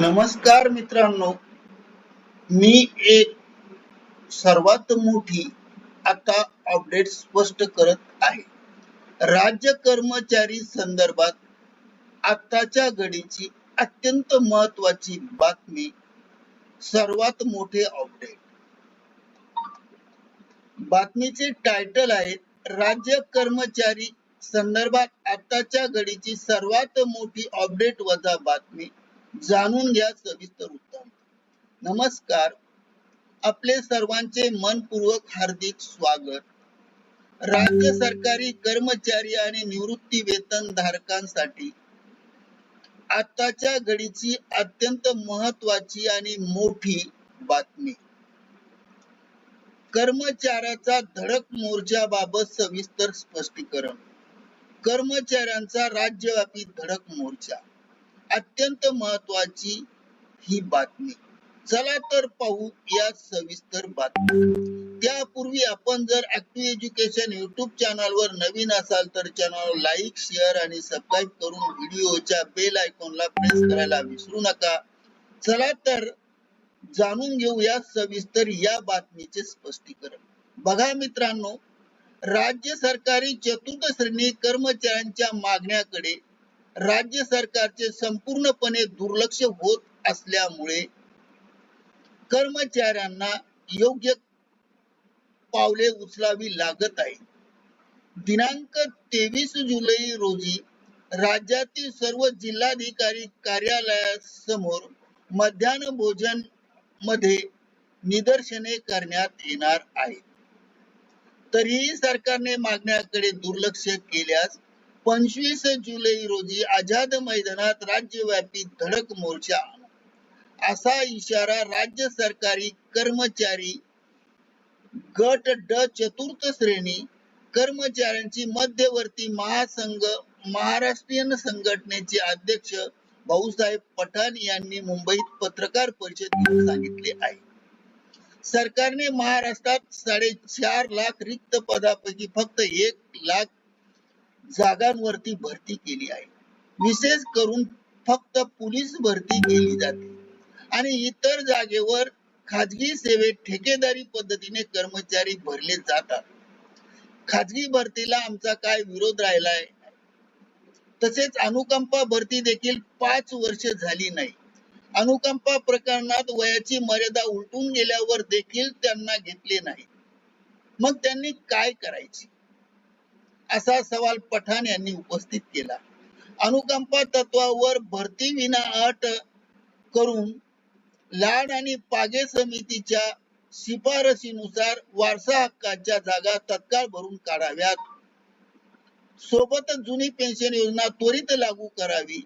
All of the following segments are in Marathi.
नमस्कार मित्रांनो मी एक सर्वात मोठी आता अपडेट स्पष्ट करत आहे. राज्य कर्मचारी संदर्भात आताच्या घडीची अत्यंत महत्वाची बातमी सर्वात मोठे अपडेट बातमीचे टायटल आहे राज्य कर्मचारी संदर्भात आताच्या घडीची सर्वात मोठी अपडेट वजा बातमी. जाणून घ्या सविस्तर उत्तम नमस्कार. आपले सर्वांचे मनपूर्वक हार्दिक स्वागत. राज्य सरकारी कर्मचारी आणि निवृत्ती वेतन धारकांसाठी आताच्या घडीची अत्यंत महत्वाची आणि मोठी बातमी. कर्मचाऱ्याचा धडक मोर्चाबाबत सविस्तर स्पष्टीकरण. कर्मचाऱ्यांचा राज्यव्यापी धडक मोर्चा. अत्यंत महत्वाची ही बातमी. चला तर पाहू या सविस्तर बातमी त्यापूर्वी आपण जर ऍक्टिव्ह एज्युकेशन युट्यूब चॅनल वर नवीन असाल तर चॅनल लाईक शेअर आणि सबस्क्राईब करून व्हिडिओच्या बेल आयकॉनला प्रेस करायला विसरू नका. चला तर जाणून घेऊ या सविस्तर या बातमीचे स्पष्टीकरण. बघा मित्रांनो राज्य सरकारी चतुर्थ श्रेणी कर्मचाऱ्यांच्या मागण्याकडे राज्य सरकारचे संपूर्णपणे दुर्लक्ष होत असल्यामुळे कर्मचाऱ्यांना योग्य पावले उचलावी लागत आहे दिनांक तेवीस जुलै रोजी राज्यातील सर्व जिल्हाधिकारी कार्यालयासमोर मध्यान्ह भोजनमध्ये निदर्शने करण्यात येणार आहे तरीही सरकारने मागण्याकडे दुर्लक्ष केल्यास पंचवीस जुलै रोजी आझाद मैदानात राज्यव्यापी धडक मोर्चा. असा इशारा राज्य सरकारी कर्मचारी गट ड चतुर्थ श्रेणी कर्मचाऱ्यांची मध्यवर्ती महासंघ महाराष्ट्रीयन संघटनेचे अध्यक्ष भाऊसाहेब पठाण यांनी मुंबईत पत्रकार परिषदेत सांगितले आहे. सरकारने महाराष्ट्रात साडेचार लाख रिक्त पदापैकी फक्त एक लाख जागांवरती भरती केली आहे. विशेष करून फक्त पोलीस भरती केली जाते. आणि इतर जागेवर खाजगी सेवेत ठेकेदारी पद्धतीने कर्मचारी भरले जातात. खाजगी भरतीला आमचा काय विरोध राहिलाय? तसेच अनुकंपा भरती देखील पाच वर्ष झाली नाही. अनुकंपा प्रकरणात वयाची मर्यादा उलटून गेल्यावर देखील त्यांना घेतले नाही. मग त्यांनी काय करायचे? असा सवाल पठाण यांनी उपस्थित केला. अनुकंपा तत्वावर भरती विना अट करून लाड आणि पागे समितीच्या शिफारसीनुसार वारसा हक्काच्या जागा तत्काळ भरून काढाव्यात. सोबतच जुनी पेन्शन योजना त्वरित लागू करावी.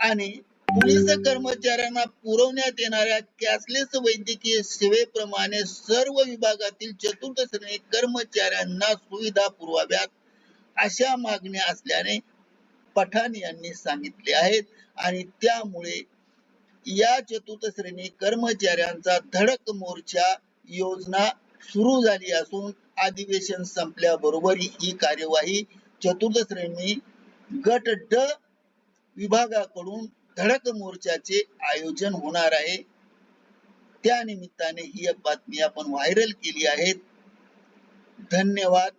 आणि पोलीस कर्मचाऱ्यांना पुरवण्यात येणाऱ्या कॅशलेस वैद्यकीय सेवेप्रमाणे सर्व विभागातील चतुर्थ श्रेणी कर्मचाऱ्यांना सुविधा पुरवाव्यात अशा मागण्या असल्याने पठाण यांनी सांगितले आहेत. आणि त्यामुळे या चतुर्थ श्रेणी कर्मचाऱ्यांचा धडक मोर्चा योजना सुरू झाली असून अधिवेशन संपल्याबरोबर ही कार्यवाही चतुर्थ श्रेणी गट ड विभागाकडून धडक मोर्चाचे आयोजन होणार आहे. त्या निमित्ताने ही बातमी आपण व्हायरल केली आहे. धन्यवाद.